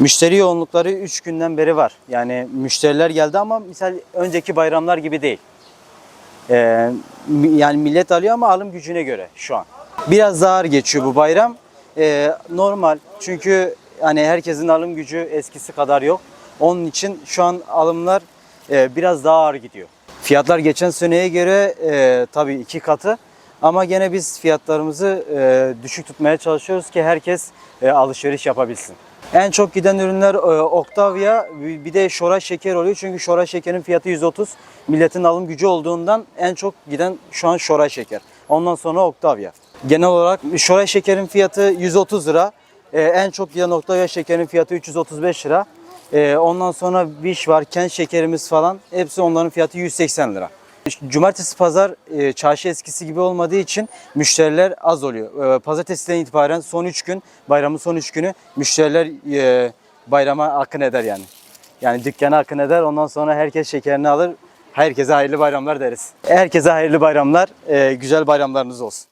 Müşteri yoğunlukları 3 günden beri var. Yani müşteriler geldi ama misal önceki bayramlar gibi değil. Ee, yani millet alıyor ama alım gücüne göre şu an. Biraz daha ağır geçiyor bu bayram. Ee, normal çünkü hani herkesin alım gücü eskisi kadar yok. Onun için şu an alımlar e, biraz daha ağır gidiyor. Fiyatlar geçen seneye göre e, tabii iki katı ama gene biz fiyatlarımızı e, düşük tutmaya çalışıyoruz ki herkes e, alışveriş yapabilsin. En çok giden ürünler e, Octavia bir de Şora şeker oluyor. Çünkü Şora şekerin fiyatı 130. Milletin alım gücü olduğundan en çok giden şu an Şora şeker. Ondan sonra Octavia. Genel olarak Şora şekerin fiyatı 130 lira. E, en çok giden Octavia şekerin fiyatı 335 lira. E, ondan sonra Wish var, Kent şekerimiz falan. Hepsi onların fiyatı 180 lira. Cumartesi pazar e, çarşı eskisi gibi olmadığı için müşteriler az oluyor. E, pazartesiden itibaren son 3 gün, bayramın son 3 günü müşteriler e, bayrama akın eder yani. Yani dükkana akın eder. Ondan sonra herkes şekerini alır. Herkese hayırlı bayramlar deriz. Herkese hayırlı bayramlar. E, güzel bayramlarınız olsun.